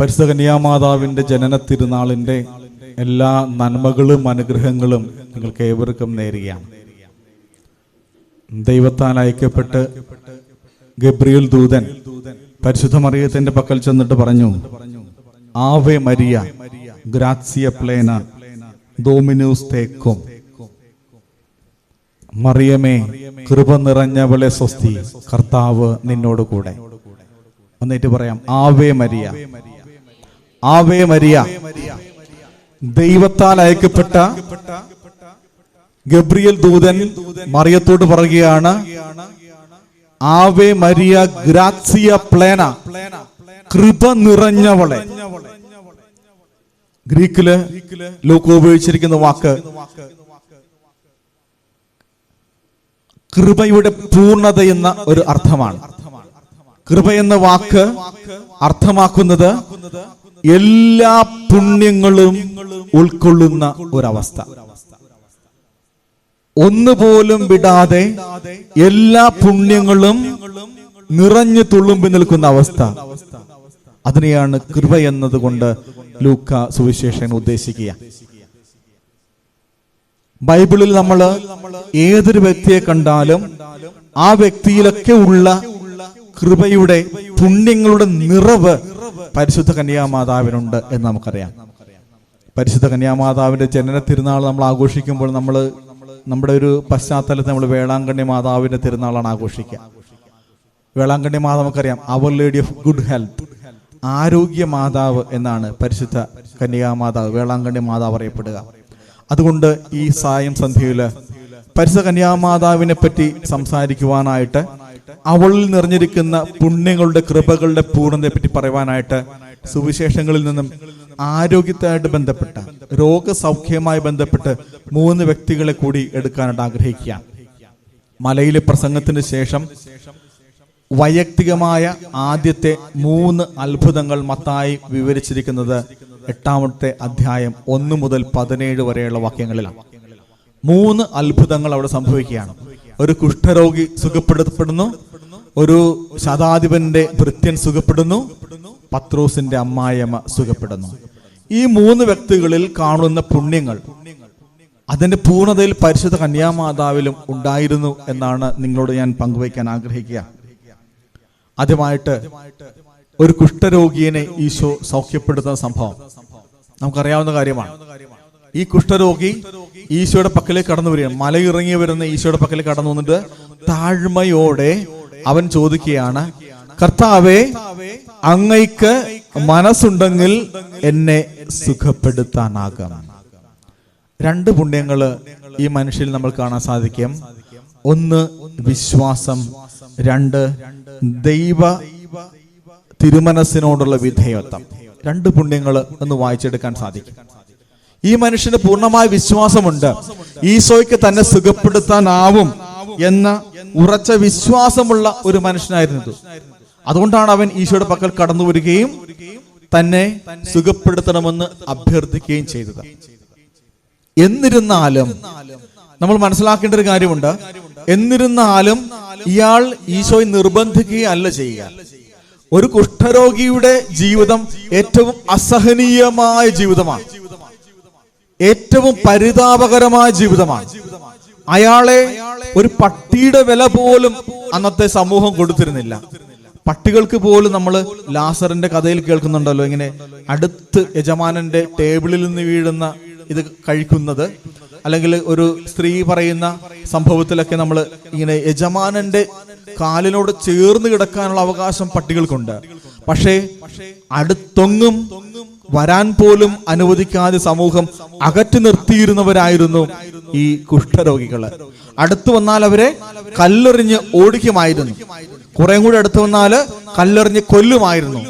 പരിശുദ്ധ കന്യാമാതാവിന്റെ ജനന തിരുനാളിന്റെ എല്ലാ നന്മകളും അനുഗ്രഹങ്ങളും നിങ്ങൾക്ക് ഏവർക്കും നേരുകയാണ്. ദൈവത്താൽ അയക്കപ്പെട്ട് ഗബ്രിയേൽ ദൂതൻ പരിശുദ്ധ മറിയത്തിന്റെ പക്കൽ ചെന്നിട്ട് പറഞ്ഞു ആവെ മരിയ ഗ്രാസിയ പ്ലേന ഡോമിനൂസ് തേക്കും. മറിയമേ കൃപ നിറഞ്ഞവളെ സ്വസ്തി കർത്താവ് നിന്നോട് കൂടെ ഒന്നേറ്റ് പറയാം ആവേ മരിയ ആവേ മരിയ. ദൈവത്താൽ അയക്കപ്പെട്ട ഗബ്രിയൽ ദൂതൻ മറിയത്തോട് പറയുകയാണ് ആവേ മരിയ ഗ്രാസിയ പ്ലേന കൃപ നിറഞ്ഞവളെ. ഗ്രീക്കിൽ ലൂക്ക് ഉപയോഗിച്ചിരിക്കുന്ന വാക്ക് കൃപയുടെ പൂർണത എന്ന ഒരു അർത്ഥമാണ്. കൃപ എന്ന വാക്ക് അർത്ഥമാക്കുന്നത് എല്ലാ പുണ്യങ്ങളും ഉൾക്കൊള്ളുന്ന ഒരവസ്ഥ. ഒന്നുപോലും വിടാതെ എല്ലാ പുണ്യങ്ങളും നിറഞ്ഞു തുളുമ്പി നിൽക്കുന്ന അവസ്ഥ. അതിനെയാണ് കൃപ എന്നതുകൊണ്ട് ലൂക്ക സുവിശേഷൻ ഉദ്ദേശിക്കുക. ബൈബിളിൽ നമ്മൾ ഏതൊരു വ്യക്തിയെ കണ്ടാലും ആ വ്യക്തിയിലൊക്കെ ഉള്ള കൃപയുടെ പുണ്യങ്ങളുടെ നിറവ് പരിശുദ്ധ കന്യാമാതാവിനുണ്ട് എന്ന് നമുക്കറിയാം. പരിശുദ്ധ കന്യാമാതാവിന്റെ ജനന തിരുനാൾ നമ്മൾ ആഘോഷിക്കുമ്പോൾ നമ്മൾ നമ്മുടെ ഒരു പശ്ചാത്തലത്തിൽ നമ്മൾ വേളാങ്കണ്ണി മാതാവിന്റെ തിരുനാളാണ് ആഘോഷിക്കുക. വേളാങ്കണ്ണി മാതാവ് നമുക്കറിയാം അവർ ലേഡി ഓഫ് ഗുഡ് ഹെൽത്ത് ആരോഗ്യ മാതാവ് എന്നാണ് പരിശുദ്ധ കന്യാമാതാവ് വേളാങ്കണ്ണി മാതാവ് അറിയപ്പെടുക. അതുകൊണ്ട് ഈ സായം സന്ധ്യയിൽ പരിശുദ്ധ കന്യാമാതാവിനെ പറ്റി സംസാരിക്കുവാനായിട്ട് അവളിൽ നിറഞ്ഞിരിക്കുന്ന പുണ്യങ്ങളുടെ കൃപകളുടെ പൂർണതയെ പറ്റി പറയുവാനായിട്ട് സുവിശേഷങ്ങളിൽ നിന്നും ആരോഗ്യത്തായിട്ട് ബന്ധപ്പെട്ട രോഗസൗഖ്യവുമായി ബന്ധപ്പെട്ട് മൂന്ന് വ്യക്തികളെ കൂടി എടുക്കാനായിട്ട് ആഗ്രഹിക്കുക. മലയിലെ പ്രസംഗത്തിന് ശേഷം വൈയക്തികമായ ആദ്യത്തെ മൂന്ന് അത്ഭുതങ്ങൾ മത്തായി വിവരിച്ചിരിക്കുന്നത് എട്ടാമത്തെ അധ്യായം ഒന്ന് മുതൽ പതിനേഴ് വരെയുള്ള വാക്യങ്ങളിലാണ്. മൂന്ന് അത്ഭുതങ്ങൾ അവിടെ സംഭവിക്കുകയാണ്. ഒരു കുഷ്ഠരോഗി സുഖപ്പെടുത്തപ്പെടുന്നു. ഒരു ശതാധിപന്റെ ഭൃത്യൻ സുഖപ്പെടുന്നു. പത്രോസിന്റെ അമ്മായിയമ്മ സുഖപ്പെടുന്നു. ഈ മൂന്ന് വ്യക്തികളിൽ കാണുന്ന പുണ്യങ്ങൾ അതിന്റെ പൂർണതയിൽ പരിശുദ്ധ കന്യാമാതാവിലും ഉണ്ടായിരുന്നു എന്നാണ് നിങ്ങളോട് ഞാൻ പങ്കുവയ്ക്കാൻ ആഗ്രഹിക്കുക. ആദ്യമായിട്ട് ഒരു കുഷ്ഠരോഗിയെ ഈശോ സൗഖ്യപ്പെടുത്തുന്ന സംഭവം. നമുക്കറിയാവുന്ന കാര്യമാണ്. ഈ കുഷ്ഠരോഗി ഈശോയുടെ പക്കലേക്ക് കടന്നു വരികയാണ്. മലയിറങ്ങി വരുന്ന ഈശോയുടെ പക്കലേക്ക് കടന്നു വന്നിട്ട് താഴ്മയോടെ അവൻ ചോദിക്കുകയാണ് കർത്താവെ അങ്ങയ്ക്ക് മനസ്സുണ്ടെങ്കിൽ എന്നെ സുഖപ്പെടുത്താനാകാം. രണ്ട് പുണ്യങ്ങൾ ഈ മനുഷ്യൽ നമ്മൾ കാണാൻ സാധിക്കും. ഒന്ന് വിശ്വാസം. രണ്ട് ദൈവ തിരുമനസ്സിനോടുള്ള വിധേയത്വം. രണ്ട് പുണ്യങ്ങൾ ഒന്ന് വായിച്ചെടുക്കാൻ സാധിക്കും. ഈ മനുഷ്യന് പൂർണമായ വിശ്വാസമുണ്ട്. ഈശോയ്ക്ക് തന്നെ സുഖപ്പെടുത്താനാവും എന്ന ഉറച്ച വിശ്വാസമുള്ള ഒരു മനുഷ്യനായിരുന്നു. അതുകൊണ്ടാണ് അവൻ ഈശോയുടെ പക്കൽ കടന്നു വരികയും തന്നെ സുഖപ്പെടുത്തണമെന്ന് അഭ്യർത്ഥിക്കുകയും ചെയ്തത്. എന്നിരുന്നാലും നമ്മൾ മനസ്സിലാക്കേണ്ട ഒരു കാര്യമുണ്ട്. എന്നിരുന്നാലും ഇയാൾ ഈശോയെ നിർബന്ധിക്കുകയല്ല ചെയ്യുക. ഒരു കുഷ്ഠരോഗിയുടെ ജീവിതം ഏറ്റവും അസഹനീയമായ ജീവിതമാണ്. ഏറ്റവും പരിതാപകരമായ ജീവിതമാണ്. അയാളെ ഒരു പട്ടിയുടെ വില പോലും അന്നത്തെ സമൂഹം കൊടുത്തിരുന്നില്ല. പട്ടികൾക്ക് പോലും നമ്മൾ ലാസറിന്റെ കഥയിൽ കേൾക്കുന്നുണ്ടല്ലോ ഇങ്ങനെ അടുത്ത് യജമാനന്റെ ടേബിളിൽ നിന്ന് വീഴുന്ന ഇത് കഴിക്കുന്നത് അല്ലെങ്കിൽ ഒരു സ്ത്രീ പറയുന്ന സംഭവത്തിലൊക്കെ നമ്മൾ ഇങ്ങനെ യജമാനന്റെ കാലിനോട് ചേർന്ന് കിടക്കാനുള്ള അവകാശം പട്ടികൾക്കുണ്ട്. പക്ഷേ അടുത്തൊങ്ങും വരാൻ പോലും അനുവദിക്കാതെ സമൂഹം അകറ്റി നിർത്തിയിരുന്നവരായിരുന്നു ഈ കുഷ്ഠരോഗികൾ. അടുത്തു വന്നാൽ അവരെ കല്ലെറിഞ്ഞ് ഓടിക്കുമായിരുന്നു. കുറെ കൂടി അടുത്തു വന്നാൽ കല്ലെറിഞ്ഞ് കൊല്ലുമായിരുന്നു.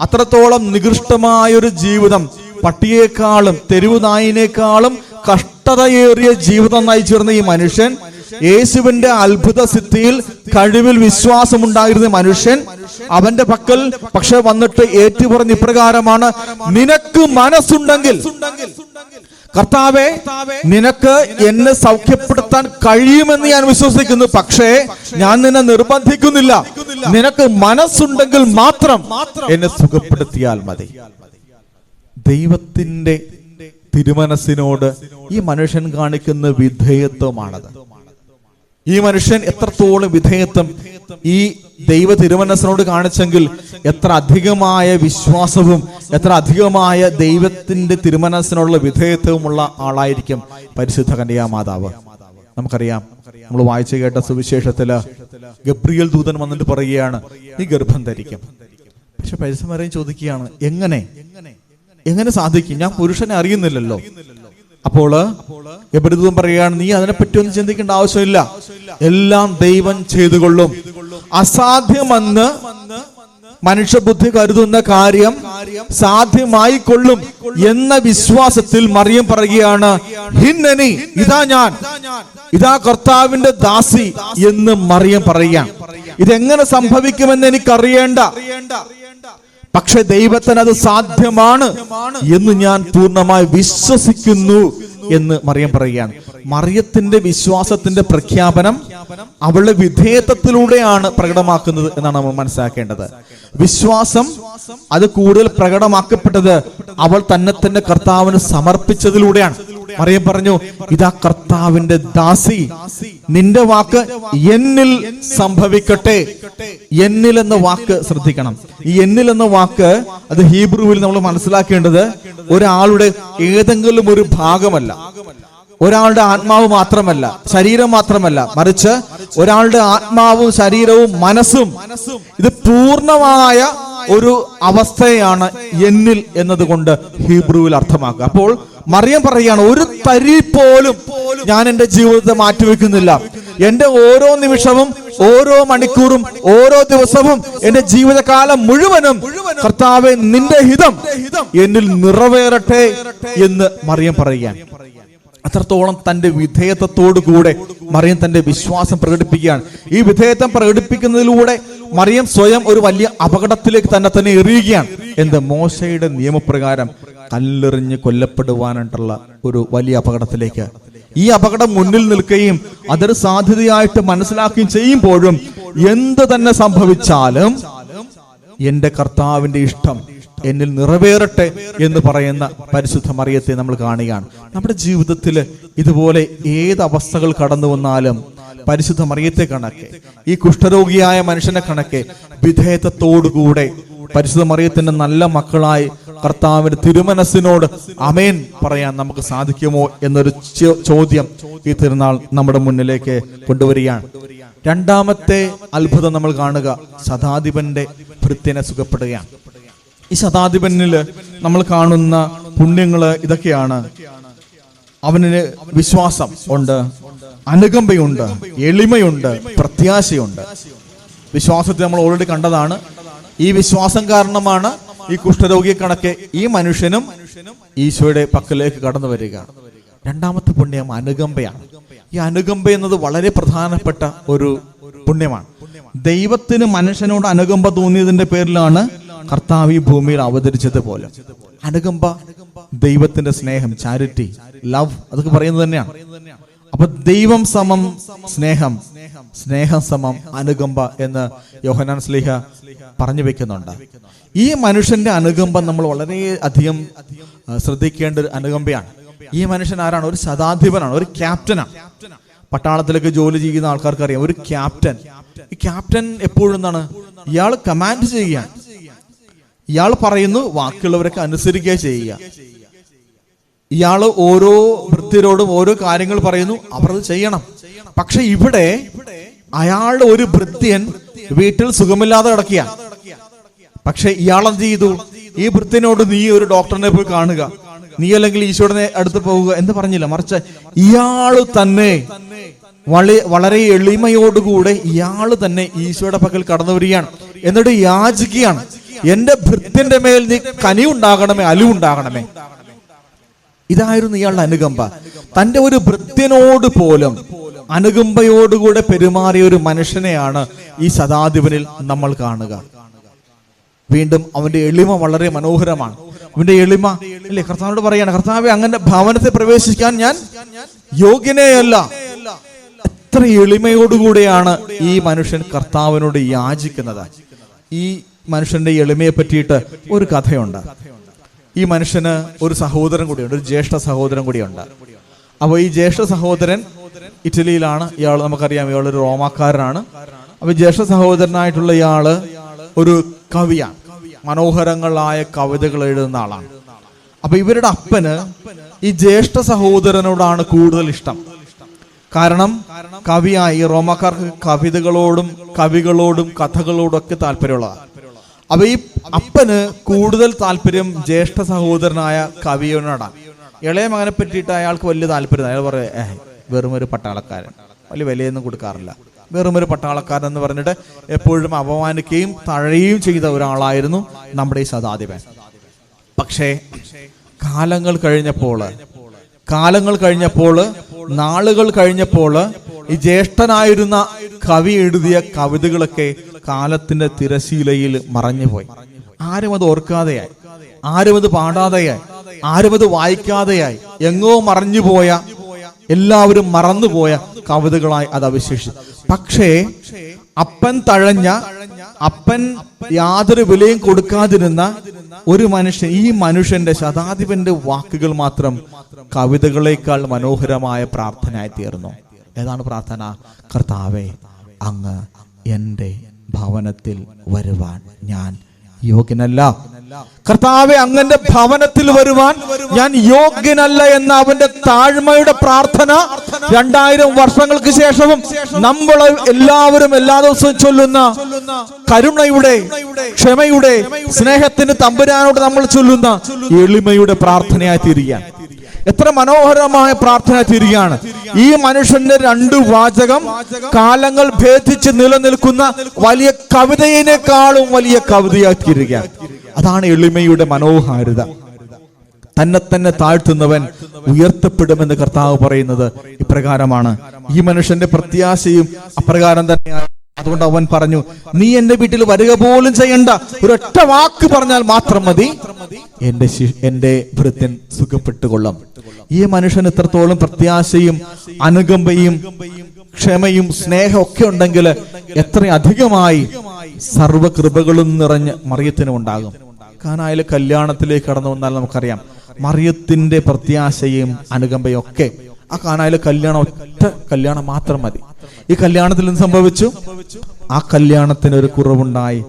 അത്രത്തോളം നികൃഷ്ടമായൊരു ജീവിതം പട്ടിയേക്കാളും തെരുവു നായിനേക്കാളും കഷ്ടതയേറിയ ജീവിതം നയിച്ചിരുന്ന ഈ മനുഷ്യൻ യേശുവിന്റെ അത്ഭുത സിദ്ധിയിൽ കഴിവിൽ വിശ്വാസമുണ്ടായിരുന്ന മനുഷ്യൻ അവന്റെ പക്കൽ പക്ഷെ വന്നിട്ട് ഏറ്റുപറഞ്ഞ ഇപ്രകാരമാണ് നിനക്ക് മനസ്സുണ്ടെങ്കിൽ കർത്താവെ നിനക്ക് എന്നെ സൗഖ്യപ്പെടുത്താൻ കഴിയുമെന്ന് ഞാൻ വിശ്വസിക്കുന്നു. പക്ഷേ ഞാൻ നിന്നെ നിർബന്ധിക്കുന്നില്ല. നിനക്ക് മനസ്സുണ്ടെങ്കിൽ മാത്രം എന്നെ സുഖപ്പെടുത്തിയാൽ മതി. ദൈവത്തിന്റെ തിരുമനസിനോട് ഈ മനുഷ്യൻ കാണിക്കുന്ന വിധേയത്വമാണത്. ഈ മനുഷ്യൻ എത്രത്തോളം വിധേയത്വം ഈ ദൈവ തിരുമനസ്സനോട് കാണിച്ചെങ്കിൽ എത്ര അധികമായ വിശ്വാസവും എത്ര അധികമായ ദൈവത്തിന്റെ തിരുമനസ്സിനോടുള്ള വിധേയത്വമുള്ള ആളായിരിക്കും പരിശുദ്ധ കന്യാ മാതാവ്. നമുക്കറിയാം നമ്മൾ വായിച്ചു കേട്ട സുവിശേഷത്തിൽ ഗബ്രിയൽ ദൂതൻ വന്നിട്ട് പറയുകയാണ് നീ ഗർഭം ധരിക്കും. പക്ഷെ പരിസമരം ചോദിക്കുകയാണ് എങ്ങനെ? എങ്ങനെ സാധിക്കും? ഞാൻ പുരുഷനെ അറിയുന്നില്ലല്ലോ. അപ്പോൾ എബരിദൂതം പറയുകയാണ് നീ അതിനെപ്പറ്റി ഒന്നും ചിന്തിക്കേണ്ട ആവശ്യമില്ല. എല്ലാം ദൈവം ചെയ്തുകൊള്ളും. അസാധ്യമെന്ന് മനുഷ്യബുദ്ധി കരുതുന്ന കാര്യം സാധ്യമായി കൊള്ളും എന്ന വിശ്വാസത്തിൽ മറിയം പറയുകയാണ് ഹിന്നനി ഇതാ ഞാൻ. ഇതാ കർത്താവിന്റെ ദാസി എന്ന് മറിയം പറയുക ഇതെങ്ങനെ സംഭവിക്കുമെന്ന് എനിക്കറിയേണ്ട. പക്ഷെ ദൈവത്തിന് അത് സാധ്യമാണ് എന്ന് ഞാൻ പൂർണമായി വിശ്വസിക്കുന്നു. എന്ന് മറിയം പറയുകയാണ്. മറിയത്തിന്റെ വിശ്വാസത്തിന്റെ പ്രഖ്യാപനം അവളുടെ വിധേയത്വത്തിലൂടെയാണ് പ്രകടമാക്കുന്നത് എന്നാണ് നമ്മൾ മനസ്സിലാക്കേണ്ടത്. വിശ്വാസം അത് കൂടുതൽ പ്രകടമാക്കപ്പെട്ടത് അവൾ തന്നെ തന്നെ കർത്താവിന് സമർപ്പിച്ചതിലൂടെയാണ്. മറിയം പറഞ്ഞു ഇതാ കർത്താവിന്റെ ദാസി. നിന്റെ വാക്ക് എന്നിൽ സംഭവിക്കട്ടെ. എന്നിൽ എന്ന വാക്ക് ശ്രദ്ധിക്കണം. ഈ എന്നിൽ എന്ന വാക്ക് അത് ഹീബ്രുവിൽ നമ്മൾ മനസ്സിലാക്കേണ്ടത് ഒരാളുടെ ഏതെങ്കിലും ഒരു ഭാഗമല്ല. ഒരാളുടെ ആത്മാവ് മാത്രമല്ല ശരീരം മാത്രമല്ല മറിച്ച് ഒരാളുടെ ആത്മാവും ശരീരവും മനസ്സും ഇത് പൂർണമായ ഒരു അവസ്ഥയാണ് എന്നിൽ എന്നതുകൊണ്ട് ഹീബ്രുവിൽ അർത്ഥമാക്കുക. അപ്പോൾ മറിയം പറയുകയാണ് ഒരു തരി പോലും ഞാൻ എന്റെ ജീവിതത്തെ മാറ്റിവെക്കുന്നില്ല. എന്റെ ഓരോ നിമിഷവും ഓരോ മണിക്കൂറും ഓരോ ദിവസവും എന്റെ ജീവിതകാലം മുഴുവനും കർത്താവെ നിന്റെ ഹിതം എന്നിൽ നിറവേറട്ടെ എന്ന് മറിയം പറയുകയാണ്. അത്രത്തോളം തന്റെ വിധേയത്വത്തോടു കൂടെ മറിയം തന്റെ വിശ്വാസം പ്രകടിപ്പിക്കുകയാണ്. ഈ വിധേയത്വം പ്രകടിപ്പിക്കുന്നതിലൂടെ മറിയം സ്വയം ഒരു വലിയ അപകടത്തിലേക്ക് തന്നെ തന്നെ എറിയുകയാണ്. എന്ത്? മോശയുടെ നിയമപ്രകാരം കല്ലെറിഞ്ഞ് കൊല്ലപ്പെടുവാനായിട്ടുള്ള ഒരു വലിയ അപകടത്തിലേക്ക്. ഈ അപകടം മുന്നിൽ നിൽക്കുകയും അതൊരു സാധ്യതയായിട്ട് മനസ്സിലാക്കുകയും ചെയ്യുമ്പോഴും എന്ത് തന്നെ സംഭവിച്ചാലും എന്റെ കർത്താവിന്റെ ഇഷ്ടം എന്നിൽ നിറവേറട്ടെ എന്ന് പറയുന്ന പരിശുദ്ധ മറിയത്തെ നമ്മൾ കാണുകയാണ്. നമ്മുടെ ജീവിതത്തിൽ ഇതുപോലെ ഏത് അവസ്ഥകൾ കടന്നു വന്നാലും പരിശുദ്ധ മറിയത്തെ കണക്കെ ഈ കുഷ്ഠരോഗിയായ മനുഷ്യനെ കണക്കെ വിധേയത്വത്തോടുകൂടെ പരിശുദ്ധ മറിയത്തിന്റെ നല്ല മക്കളായി കർത്താവിന്റെ തിരുമനസ്സിനോട് അമേൻ പറയാൻ നമുക്ക് സാധിക്കുമോ എന്നൊരു ചോദ്യം ഈ തിരുനാൾ നമ്മുടെ മുന്നിലേക്ക് കൊണ്ടുവരികയാണ്. രണ്ടാമത്തെ അത്ഭുതം നമ്മൾ കാണുക. ശതാധിപന്റെ ഭൃത്യനെ സുഖപ്പെടുകയാണ്. ഈ ശതാധിപനിൽ നമ്മൾ കാണുന്ന പുണ്യങ്ങൾ ഇതൊക്കെയാണ്. അവന് വിശ്വാസം ഉണ്ട് അനുകമ്പയുണ്ട് എളിമയുണ്ട് പ്രത്യാശയുണ്ട്. വിശ്വാസത്തെ നമ്മൾ ഓൾറെഡി കണ്ടതാണ്. ഈ വിശ്വാസം കാരണമാണ് ഈ കുഷ്ഠരോഗിയെ കണക്ക് ഈ മനുഷ്യനും ഈശോയുടെ പക്കലേക്ക് കടന്നു വരിക. രണ്ടാമത്തെ പുണ്യം അനുകമ്പയാണ്. ഈ അനുകമ്പ എന്നത് വളരെ പ്രധാനപ്പെട്ട ഒരു പുണ്യമാണ്. ദൈവത്തിന് മനുഷ്യനോട് അനുകമ്പ തോന്നിയതിന്റെ പേരിലാണ് കർത്താവ് ഈ ഭൂമിയിൽ അവതരിച്ചത് പോലെ അനുകമ്പ ദൈവത്തിന്റെ സ്നേഹം ചാരിറ്റി ലവ് അതൊക്കെ പറയുന്നത് തന്നെയാണ്. അപ്പൊ ദൈവം സമം സ്നേഹം സ്നേഹം. സമം അനുകമ്പ എന്ന് യോഹനാൻ സ്ലീഹ പറഞ്ഞു വെക്കുന്നുണ്ട്. ഈ മനുഷ്യന്റെ അനുകമ്പ നമ്മൾ വളരെ അധികം ശ്രദ്ധിക്കേണ്ട ഒരു അനുകമ്പയാണ്. ഈ മനുഷ്യൻ ആരാണ്? ഒരു ശതാധിപനാണ് ഒരു ക്യാപ്റ്റനാണ്. പട്ടാളത്തിലൊക്കെ ജോലി ചെയ്യുന്ന ആൾക്കാർക്ക് അറിയാം ഒരു ക്യാപ്റ്റൻ. ഈ ക്യാപ്റ്റൻ എപ്പോഴും എന്താണ്? ഇയാൾ കമാൻഡ് ചെയ്യുകയാണ്. ഇയാൾ പറയുന്നു ബാക്കിയുള്ളവരൊക്കെ അനുസരിക്കുക ചെയ്യുക. ഇയാൾ ഓരോ വൃത്തിരോടും ഓരോ കാര്യങ്ങൾ പറയുന്നു അവർ അത് ചെയ്യണം. പക്ഷെ ഇവിടെ അയാളുടെ ഒരു ഭൃത്യൻ വീട്ടിൽ സുഖമില്ലാതെ കിടക്കുക പക്ഷെ ഇയാൾ എന്ത് ചെയ്തു? ഈ ഭൃത്യനോട് നീ ഒരു ഡോക്ടറിനെ പോയി കാണുക. നീ അല്ലെങ്കിൽ ഈശോടനെ അടുത്ത് പോവുക എന്ന് പറഞ്ഞില്ല. മറിച്ച് ഇയാൾ തന്നെ വള- വളരെ എളിമയോടുകൂടെ ഇയാൾ തന്നെ ഈശോയുടെ പക്കൽ കടന്നു വരികയാണ്. എന്നിട്ട് യാചിക്കുകയാണ്. എന്റെ ഭൃത്യന്റെ മേൽ നീ കനി ഉണ്ടാകണമേ അലിവുണ്ടാകണമേ ഇതായിരുന്നു ഇയാളുടെ അനുകമ്പ. തന്റെ ഒരു ഭൃത്യനോട് പോലും അനുകമ്പയോടുകൂടെ പെരുമാറിയ ഒരു മനുഷ്യനെയാണ് ഈ ശതാധിപനിൽ നമ്മൾ കാണുക. വീണ്ടും അവന്റെ എളിമ വളരെ മനോഹരമാണ്. അവന്റെ എളിമ അല്ലേ കർത്താവിനോട് പറയാണ് കർത്താവെ അങ്ങനെ ഭവനത്തെ പ്രവേശിക്കാൻ ഞാൻ യോഗ്യനെയല്ല. എത്ര എളിമയോടുകൂടെയാണ് ഈ മനുഷ്യൻ കർത്താവിനോട് യാചിക്കുന്നത്. ഈ മനുഷ്യന്റെ എളിമയെ പറ്റിയിട്ട് ഒരു കഥയുണ്ട്. ഈ മനുഷ്യന് ഒരു സഹോദരൻ കൂടിയുണ്ട് ഒരു ജ്യേഷ്ഠ സഹോദരൻ കൂടിയുണ്ട്. അപ്പോൾ ഈ ജ്യേഷ്ഠ സഹോദരൻ ഇറ്റലിയിലാണ് ഇയാൾ നമുക്കറിയാം ഇയാൾ ഒരു റോമാക്കാരനാണ്. അപ്പൊ ജ്യേഷ്ഠ സഹോദരനായിട്ടുള്ള ഇയാൾ ഒരു കവിയാണ്. മനോഹരങ്ങളായ കവിതകൾ എഴുതുന്ന ആളാണ്. അപ്പൊ ഇവരുടെ അപ്പന് ഈ ജ്യേഷ്ഠ സഹോദരനോടാണ് കൂടുതൽ ഇഷ്ടം. കാരണം കവിയായി റോമാക്കാർക്ക് കവിതകളോടും കവികളോടും കഥകളോടും ഒക്കെ താല്പര്യമുള്ളതാണ്. അപ്പൊ ഈ അപ്പന് കൂടുതൽ താല്പര്യം ജ്യേഷ്ഠ സഹോദരനായ കവിയോടാണ്. ഇളയ മകനെ പറ്റിയിട്ട് അയാൾക്ക് വലിയ താല്പര്യം അയാൾ പറയും ഏഹ് വെറും പട്ടാളക്കാരൻ. വലിയ വിലയൊന്നും കൊടുക്കാറില്ല. വെറുമൊരു പട്ടാളക്കാരൻ എന്ന് പറഞ്ഞിട്ട് എപ്പോഴും അപമാനിക്കുകയും തഴയുകയും ചെയ്ത ഒരാളായിരുന്നു നമ്മുടെ ഈ സദാധിപൻ. പക്ഷേ കാലങ്ങൾ കഴിഞ്ഞപ്പോൾ കാലങ്ങൾ കഴിഞ്ഞപ്പോൾ നാളുകൾ കഴിഞ്ഞപ്പോൾ ഈ ജ്യേഷ്ഠനായിരുന്ന കവി എഴുതിയ കവിതകളൊക്കെ കാലത്തിന്റെ തിരശീലയിൽ മറഞ്ഞുപോയി. ആരും അത് ഓർക്കാതെയായി. ആരും അത് പാടാതെയായി. ആരും അത് വായിക്കാതെയായി. എങ്ങോ മറഞ്ഞുപോയ എല്ലാവരും മറന്നുപോയ കവിതകളായി അത് അവശേഷിച്ചു. പക്ഷേ അപ്പൻ തഴഞ്ഞ അപ്പൻ യാതൊരു വിലയും കൊടുക്കാതിരുന്ന ഒരു മനുഷ്യൻ ഈ മനുഷ്യന്റെ ശതാധിപന്റെ വാക്കുകൾ മാത്രം കവിതകളേക്കാൾ മനോഹരമായ പ്രാർത്ഥനയായി തീർന്നു. ഏതാണ് പ്രാർത്ഥന? കർത്താവെ അങ്ങ് എന്റെ ഭവനത്തിൽ വരുവാൻ ഞാൻ യോഗ്യനല്ല. കർത്താവെ അങ്ങന്റെ ഭവനത്തിൽ വരുവാൻ ഞാൻ യോഗ്യനല്ല എന്ന അവന്റെ താഴ്മയുടെ പ്രാർത്ഥന രണ്ടായിരം വർഷങ്ങൾക്ക് ശേഷവും നമ്മൾ എല്ലാവരും എല്ലാ ദിവസവും ചൊല്ലുന്ന കരുണയുടെ ക്ഷമയുടെ സ്നേഹത്തിന് തമ്പുരാനോട് നമ്മൾ ചൊല്ലുന്ന എളിമയുടെ പ്രാർത്ഥനയായി തീരുകയാണ് എത്ര മനോഹരമായ പ്രാർത്ഥന തീരുകയാണ് ഈ മനുഷ്യന്റെ രണ്ട് വാചകം കാലങ്ങൾ ഭേദിച്ച് നിലനിൽക്കുന്ന വലിയ കവിതയിനേക്കാളും വലിയ കവിതയായി തീരുകയാണ് അതാണ് എളിമയുടെ മനോഹാരിത. തന്നെ തന്നെ താഴ്ത്തുന്നവൻ ഉയർത്തപ്പെടുമെന്ന് കർത്താവ് പറയുന്നത് ഇപ്രകാരമാണ്. ഈ മനുഷ്യന്റെ പ്രത്യാശയും അപ്രകാരം തന്നെയാണ്. അതുകൊണ്ട് അവൻ പറഞ്ഞു നീ എന്റെ വീട്ടിൽ വരിക പോലും ചെയ്യണ്ട. ഒരൊറ്റ വാക്ക് പറഞ്ഞാൽ മാത്രം മതി. എന്റെ എന്റെ ഭൃത്യൻ സുഖപ്പെട്ടുകൊള്ളും. ഈ മനുഷ്യൻ ഇത്രത്തോളം പ്രത്യാശയും അനുകമ്പയും ക്ഷമയും സ്നേഹം ഒക്കെ ഉണ്ടെങ്കിൽ എത്ര അധികമായി സർവകൃപകളും നിറഞ്ഞ് മറിയത്തിനും ഉണ്ടാകും. കാനായാലും കല്യാണത്തിലേക്ക് കടന്നു വന്നാൽ നമുക്കറിയാം മറിയത്തിന്റെ പ്രത്യാശയും അനുകമ്പയും ഒക്കെ ആ കാനായാലും കല്യാണം ഒറ്റ കല്യാണം മാത്രം മതി. ഈ കല്യാണത്തിൽ എന്ത് സംഭവിച്ചു? ആ കല്യാണത്തിന് ഒരു കുറവുണ്ടായി.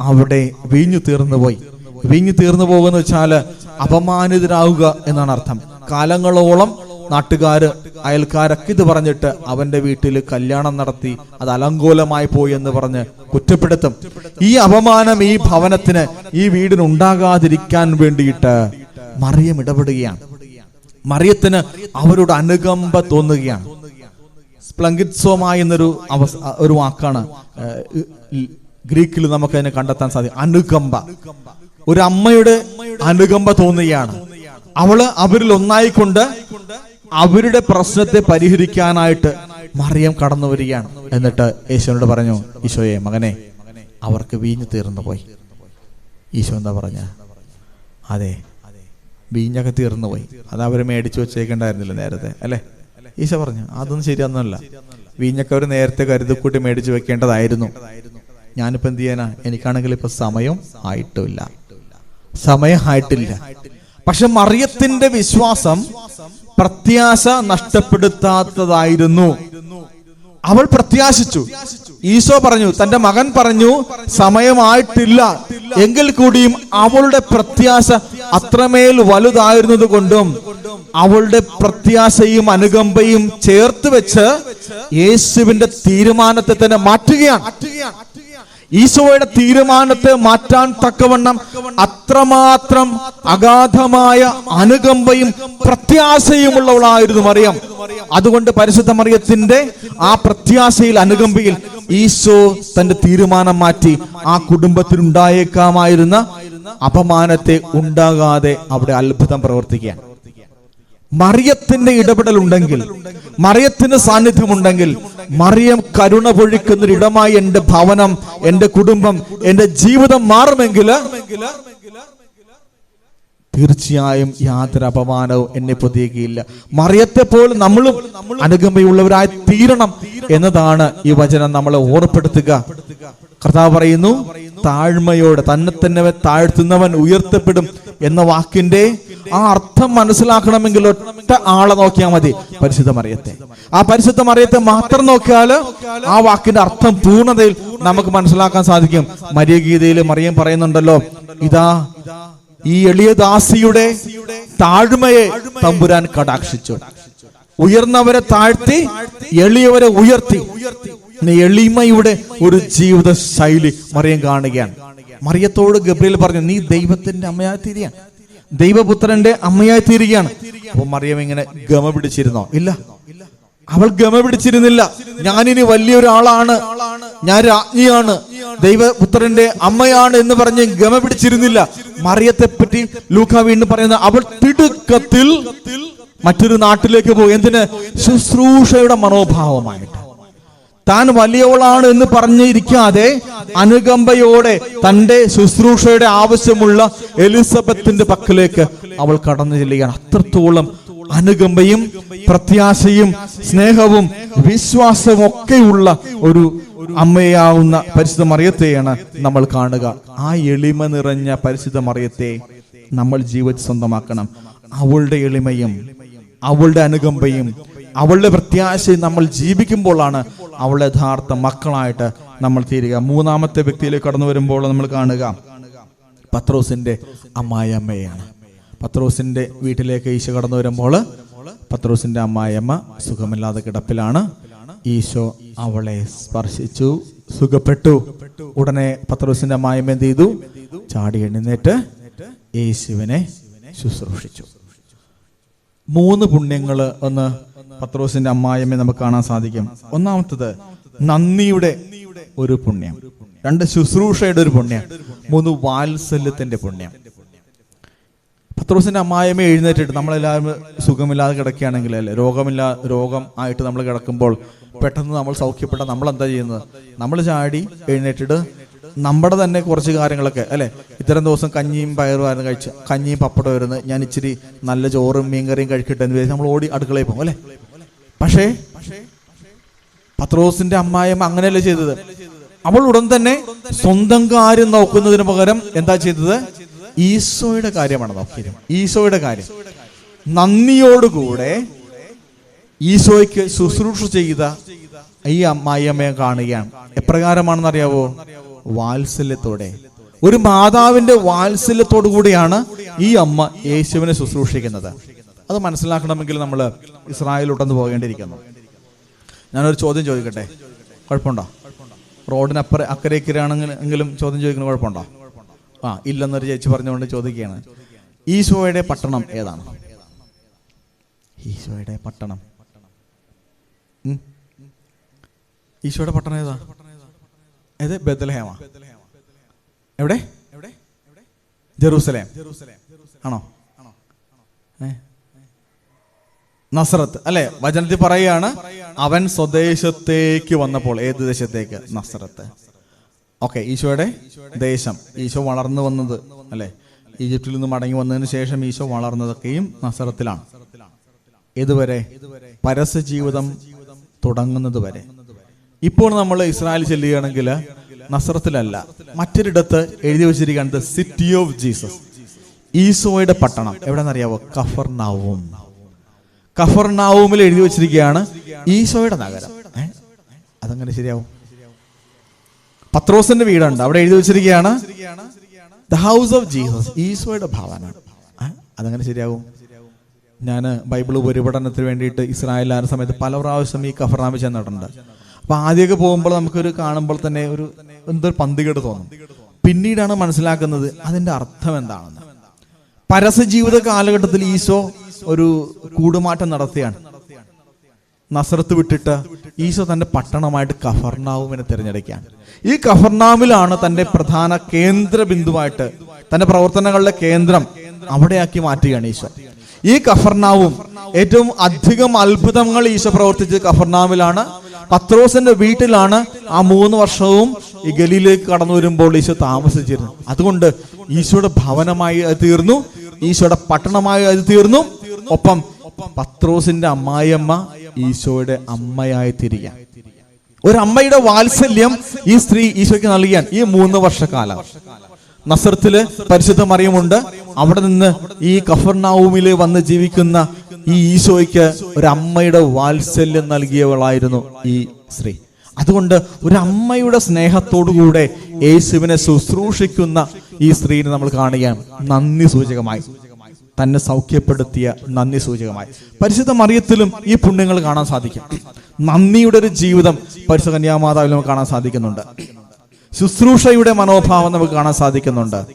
അവിടെ വീഞ്ഞു തീർന്നു പോയി. വീഞ്ഞു തീർന്നു പോകുന്ന വെച്ചാൽ അപമാനിതരാവുക എന്നാണ് അർത്ഥം. കാലങ്ങളോളം നാട്ടുകാര് അയൽക്കാരൊക്കെ ഇത് പറഞ്ഞിട്ട് അവന്റെ വീട്ടിൽ കല്യാണം നടത്തി അത് അലങ്കോലമായി പോയി എന്ന് പറഞ്ഞ് കുറ്റപ്പെടുത്തും. ഈ അപമാനം ഈ ഭവനത്തിന് ഈ വീടിന് ഉണ്ടാകാതിരിക്കാൻ വേണ്ടിയിട്ട് മറിയം ഇടപെടുകയാണ്. മറിയത്തിന് അവരോട് അനുകമ്പ തോന്നുകയാണ്. സ്പ്ലങ്കിത്സോമ എന്നൊരു അവസ്ഥ ഒരു വാക്കാണ് ഗ്രീക്കിൽ നമുക്ക് അതിനെ കണ്ടെത്താൻ സാധിക്കും. അനുകമ്പ. ഒരു അമ്മയുടെ അനുകമ്പ തോന്നുകയാണ്. അവൾ അവരിൽ ഒന്നായിക്കൊണ്ട് അവരുടെ പ്രശ്നത്തെ പരിഹരിക്കാനായിട്ട് മറിയം കടന്നു വരികയാണ്. എന്നിട്ട് യേശുവിനോട് പറഞ്ഞു ഈശോയെ മകനെ അവർക്ക് വീഞ്ഞു തീർന്നു പോയി. ഈശോ എന്താ പറഞ്ഞ? അതെ വീഞ്ഞൊക്കെ തീർന്നു പോയി. അത് അവർ മേടിച്ചു വെച്ചേക്കണ്ടായിരുന്നില്ല നേരത്തെ? അല്ലേ? ഈശോ പറഞ്ഞു അതൊന്നും ശരിയൊന്നുമല്ല ഒരു നേരത്തെ കരുതിക്കൂട്ടി മേടിച്ചു വെക്കേണ്ടതായിരുന്നു. ഞാനിപ്പോ എന്ത് ചെയ്യാനാ? എനിക്കാണെങ്കിൽ ഇപ്പൊ സമയം ആയിട്ടില്ല. സമയം ആയിട്ടില്ല. പക്ഷെ മറിയത്തിന്റെ വിശ്വാസം പ്രത്യാശ നഷ്ടപ്പെടുത്താത്തതായിരുന്നു. അവൾ പ്രത്യാശിച്ചു. ഈശോ പറഞ്ഞു തന്റെ മകൻ പറഞ്ഞു സമയമായിട്ടില്ല എങ്കിൽ കൂടിയും അവളുടെ പ്രത്യാശ അത്രമേൽ വലുതായിരുന്നത് കൊണ്ടും അവളുടെ പ്രത്യാശയും അനുകമ്പയും ചേർത്ത് വെച്ച് യേശുവിന്റെ തീരുമാനത്തെ തന്നെ മാറ്റുകയാണ്. ഈശോയുടെ തീരുമാനത്തെ മാറ്റാൻ തക്കവണ്ണം അത്രമാത്രം അഗാധമായ അനുകമ്പയും പ്രത്യാശയുമുള്ളവളായിരുന്നു മറിയം. അതുകൊണ്ട് പരിശുദ്ധ മറിയത്തിന്റെ ആ പ്രത്യാശയിൽ അനുകമ്പയിൽ ഈശോ തന്റെ തീരുമാനം മാറ്റി ആ കുടുംബത്തിനുണ്ടായേക്കാമായിരുന്ന അപമാനത്തെ ഉണ്ടാകാതെ അവിടെ അത്ഭുതം പ്രവർത്തിക്കുകയാണ്. മറിയത്തിന്റെ ഇടപെടൽ ഉണ്ടെങ്കിൽ മറിയത്തിന് സാന്നിധ്യമുണ്ടെങ്കിൽ മറിയം കരുണ പൊഴിക്കുന്നൊരിടമായി എന്റെ ഭവനം എന്റെ കുടുംബം എന്റെ ജീവിതം മാറുമെങ്കിൽ തീർച്ചയായും യാതൊരു അപമാനവും എന്നെ പൊതിയുകയില്ല മറിയത്തെ പോലെ നമ്മളും അനുകമ്പയുള്ളവരായി തീരണം എന്നതാണ് ഈ വചനം നമ്മളെ ഓർപ്പെടുത്തുക. കർത്താവ് പറയുന്നു താഴ്മയോടെ തന്നെ തന്നെ താഴ്ത്തുന്നവൻ ഉയർത്തപ്പെടും എന്ന വാക്കിന്റെ ആ അർത്ഥം മനസ്സിലാക്കണമെങ്കിൽ ഒറ്റ ആളെ നോക്കിയാൽ മതി. പരിശുദ്ധ അറിയത്തെ ആ പരിശുദ്ധ അറിയത്തെ മാത്രം നോക്കിയാൽ ആ വാക്കിന്റെ അർത്ഥം പൂർണതയിൽ നമുക്ക് മനസ്സിലാക്കാൻ സാധിക്കും. മരിയ ഗീതയിൽ മറിയം പറയുന്നുണ്ടല്ലോ ഇതാ ഈ എളിയ ദാസിയുടെ താഴ്മയെ തമ്പുരാൻ കടാക്ഷിച്ചു. ഉയർന്നവരെ താഴ്ത്തി എളിയവരെ ഉയർത്തി. എളിമയുടെ ഒരു ജീവിത ശൈലി മറിയം കാണുകയാണ്. മറിയത്തോട് ഗബ്രിയേൽ പറഞ്ഞു നീ ദൈവത്തിന്റെ അമ്മയായി തീരുകയാണ്. ദൈവപുത്രന്റെ അമ്മയായി തീരുകയാണ് അപ്പൊ മറിയം ഇങ്ങനെ ഗമ പിടിച്ചിരുന്നോ? ഇല്ല. അവൾ ഗമ പിടിച്ചിരുന്നില്ല. ഞാനിനി വലിയൊരാളാണ്. ഞാൻ രാജ്ഞിയാണ്. ദൈവപുത്രന്റെ അമ്മയാണ് എന്ന് പറഞ്ഞ് ഗമ പിടിച്ചിരുന്നില്ല. മറിയത്തെ പറ്റി ലൂക്ക വീണ്ടും പറയുന്ന അവൾ തിടുക്കത്തിൽ മറ്റൊരു നാട്ടിലേക്ക് പോയി. എന്തിന്? ശുശ്രൂഷയുടെ മനോഭാവമായിട്ട്. താൻ വലിയവളാണ് എന്ന് പറഞ്ഞിരിക്കാതെ അനുകമ്പയോടെ തന്റെ ശുശ്രൂഷയുടെ ആവശ്യമുള്ള എലിസബത്തിന്റെ പക്കലേക്ക് അവൾ കടന്നു ചെല്ലുകയാണ്. അത്രത്തോളം അനുകമ്പയും പ്രത്യാശയും സ്നേഹവും വിശ്വാസവും ഒക്കെയുള്ള ഒരു അമ്മയാവുന്ന പരിശുദ്ധ മറിയത്തെയാണ് നമ്മൾ കാണുക. ആ എളിമ നിറഞ്ഞ പരിശുദ്ധ മറിയത്തെ നമ്മൾ ജീവിത സ്വന്തമാക്കണം. അവളുടെ എളിമയും അവളുടെ അനുകമ്പയും അവളുടെ പ്രത്യാശയും നമ്മൾ ജീവിക്കുമ്പോഴാണ് അവളുടെ യഥാർത്ഥ മക്കളായിട്ട് നമ്മൾ തീരുക. മൂന്നാമത്തെ വ്യക്തിയിലേക്ക് കടന്നു വരുമ്പോൾ നമ്മൾ കാണുക പത്രോസിന്റെ അമ്മായിയമ്മയാണ് പത്രോസിന്റെ വീട്ടിലേക്ക് ഈശോ കടന്നു വരുമ്പോൾ പത്രോസിന്റെ അമ്മായിയമ്മ സുഖമില്ലാതെ കിടപ്പിലാണ്. ഈശോ അവളെ സ്പർശിച്ചു സുഖപ്പെട്ടു. ഉടനെ പത്രോസിന്റെ അമ്മായിയമ്മ എന്ത് ചെയ്തു? ചാടി എഴുന്നേറ്റ് യേശുവിനെ ശുശ്രൂഷിച്ചു. മൂന്ന് പുണ്യങ്ങൾ ഒന്ന് പത്രോസിന്റെ അമ്മായിയമ്മയെ നമുക്ക് കാണാൻ സാധിക്കും. ഒന്നാമത്തത് നന്ദിയുടെ ഒരു പുണ്യം. രണ്ട് ശുശ്രൂഷയുടെ ഒരു പുണ്യം. മൂന്ന് വാത്സല്യത്തിന്റെ പുണ്യം. പത്രോസിന്റെ അമ്മായിയമ്മ എഴുന്നേറ്റിട്ട് നമ്മളെല്ലാവരും സുഖമില്ലാതെ കിടക്കുകയാണെങ്കിൽ അല്ലേ? രോഗമില്ലാ രോഗം ആയിട്ട് നമ്മൾ കിടക്കുമ്പോൾ പെട്ടെന്ന് നമ്മൾ സൗഖ്യപ്പെട്ട നമ്മൾ എന്താ ചെയ്യുന്നത്? നമ്മൾ ചാടി എഴുന്നേറ്റിട്ട് നമ്മുടെ തന്നെ കുറച്ച് കാര്യങ്ങളൊക്കെ അല്ലെ? ഇത്തരം ദിവസം കഞ്ഞിയും പയറുമായിരുന്നു കഴിച്ച് കഞ്ഞിയും പപ്പടം വരുന്നു ഞാൻ ഇച്ചിരി നല്ല ചോറും മീൻകറിയും കഴിക്കട്ടെ എന്ന് വിചാരിച്ച് നമ്മൾ ഓടി അടുക്കളയിൽ പോകും അല്ലെ? പക്ഷേ പത്രോസിന്റെ അമ്മായിയമ്മ അങ്ങനെയല്ല ചെയ്തത്? അവൾ ഉടൻ തന്നെ സ്വന്തം കാര്യം നോക്കുന്നതിന് പകരം എന്താ ചെയ്തത്? ഈശോയുടെ കാര്യമാണ് നോക്കിയത് ഈശോയുടെ കാര്യം. നന്ദിയോടുകൂടെ ഈശോയ്ക്ക് ശുശ്രൂഷ ചെയ്ത ഈ അമ്മായിയമ്മയെ കാണുകയാണ്. എപ്രകാരമാണെന്ന് അറിയാവോ വാത്സല്യത്തോടെ. ഒരു മാതാവിന്റെ വാത്സല്യത്തോടു കൂടിയാണ് ഈ അമ്മ യേശുവിനെ ശുശ്രൂഷിക്കുന്നത്. അത് മനസ്സിലാക്കണമെങ്കിൽ നമ്മൾ ഇസ്രായേലിലോട്ടൊന്ന് പോകേണ്ടിയിരിക്കുന്നു. ഞാനൊരു ചോദ്യം ചോദിക്കട്ടെ? കുഴപ്പമുണ്ടോ? റോഡിനപ്പുറ അക്കരയ്ക്കരാണെങ്കിൽ എങ്കിലും ചോദ്യം ചോദിക്കുന്ന കുഴപ്പമുണ്ടോ? ആ ഇല്ലെന്നൊരു ചേച്ചി പറഞ്ഞുകൊണ്ട് ചോദിക്കുകയാണ്. ഈശോയുടെ പട്ടണം ഏതാണ്? ഈശോയുടെ പട്ടണം. ഈശോയുടെ പട്ടണം ഏതാ? ഏത്? ബദലഹേമാ എവിടെ? ജെറൂസലേം. ആണോ? ഏ? നസ്രത്ത്. അല്ലെ? വചനത്തിൽ പറയുകയാണ് അവൻ സ്വദേശത്തേക്ക് വന്നപ്പോൾ ഏത് ദേശത്തേക്ക്? നസ്രത്ത്. ഓക്കെ ഈശോയുടെ ദേശം. ഈശോ വളർന്നു വന്നത് അല്ലെ? ഈജിപ്തിൽ നിന്ന് മടങ്ങി വന്നതിന് ശേഷം ഈശോ വളർന്നതൊക്കെയും നസ്രത്തിലാണ്. ഇതുവരെ പരസ്യ ജീവിതം തുടങ്ങുന്നത് വരെ. ഇപ്പോൾ നമ്മൾ ഇസ്രായേൽ ചെല്ലുകയാണെങ്കിൽ നസ്രത്തിലല്ല മറ്റൊരിടത്ത് എഴുതി വെച്ചിരിക്കുന്നത് സിറ്റി ഓഫ് ജീസസ് ഈശോയുടെ പട്ടണം. എവിടെന്നറിയാവോ കഫർനാവും. കഫർനാവുമിൽ എഴുതി വെച്ചിരിക്കുകയാണ് ഈശോയുടെ നഗരം. അതങ്ങനെ ശരിയാവും. പത്രോസിന്റെ വീടുണ്ട്. അവിടെ എഴുതി വെച്ചിരിക്കുകയാണ് ദ ഹൗസ് ഓഫ് ജീസസ് ഈശോയുടെ ഭാവന അതങ്ങനെ ശരിയാവും. ഞാൻ ബൈബിൾ ഉപരിപഠനത്തിന് വേണ്ടിയിട്ട് ഇസ്രായേൽ ആയ സമയത്ത് പല പ്രാവശ്യം ഈ കഫർനാമി ചെന്നിട്ടുണ്ട്. അപ്പൊ ആദ്യമൊക്കെ പോകുമ്പോൾ നമുക്കൊരു കാണുമ്പോൾ തന്നെ ഒരു എന്തൊരു പന്തികേട് തോന്നും. പിന്നീടാണ് മനസ്സിലാക്കുന്നത് അതിന്റെ അർത്ഥം എന്താണെന്ന്. പരസ്യ ജീവിത കാലഘട്ടത്തിൽ ഈശോ ഒരു കൂടുമാറ്റം നടത്തിയാണ്. നസറത്ത് വിട്ടിട്ട് ഈശോ തന്റെ പട്ടണമായിട്ട് കഫർനാവുമിനെ തിരഞ്ഞെടുക്കുകയാണ്. ഈ കഫർനാവിലാണ് തന്റെ പ്രധാന കേന്ദ്ര ബിന്ദുവായിട്ട് തന്റെ പ്രവർത്തനങ്ങളുടെ കേന്ദ്രം അവിടെയാക്കി മാറ്റുകയാണ് ഈശോ. ഈ കഫർനാവും ഏറ്റവും അധികം അത്ഭുതങ്ങൾ ഈശോ പ്രവർത്തിച്ചത് കഫർനാവിലാണ്. പത്രോസിന്റെ വീട്ടിലാണ് ആ മൂന്ന് വർഷവും ഈ ഗലിയിലേക്ക് കടന്നു വരുമ്പോൾ ഈശോ താമസിച്ചിരുന്നു അതുകൊണ്ട് ഈശോയുടെ ഭവനമായി അത് തീർന്നു. ഈശോയുടെ പട്ടണമായി അത് തീർന്നു. ഒപ്പം പത്രോസിന്റെ അമ്മായിയമ്മ ഈശോയുടെ അമ്മയായി തിരികാൻ ഒരു അമ്മയുടെ വാത്സല്യം ഈ സ്ത്രീ ഈശോയ്ക്ക് നൽകിയാൻ ഈ മൂന്ന് വർഷക്കാലം. നസറത്തിൽ പരിശുദ്ധ മറിയമുണ്ട്. അവിടെ നിന്ന് ഈ കഫർനാവുമിൽ വന്ന് ജീവിക്കുന്ന ഈ ഈശോയ്ക്ക് ഒരു അമ്മയുടെ വാത്സല്യം നൽകിയവളായിരുന്നു ഈ സ്ത്രീ. അതുകൊണ്ട് ഒരു അമ്മയുടെ സ്നേഹത്തോടുകൂടെ യേശുവിനെ ശുശ്രൂഷിക്കുന്ന ഈ സ്ത്രീനെ നമ്മൾ കാണുകയാണ്. നന്ദി സൂചകമായി. തന്നെ സൗഖ്യപ്പെടുത്തിയ നന്ദി സൂചകമായി. പരിശുദ്ധ മറിയത്തിലും ഈ പുണ്യങ്ങൾ കാണാൻ സാധിക്കും. നന്ദിയുടെ ഒരു ജീവിതം പരിശുദ്ധ കന്യാമാതാവിൽ നമുക്ക് കാണാൻ സാധിക്കുന്നുണ്ട്. ശുശ്രൂഷയുടെ മനോഭാവം നമുക്ക് കാണാൻ സാധിക്കുന്നുണ്ട്.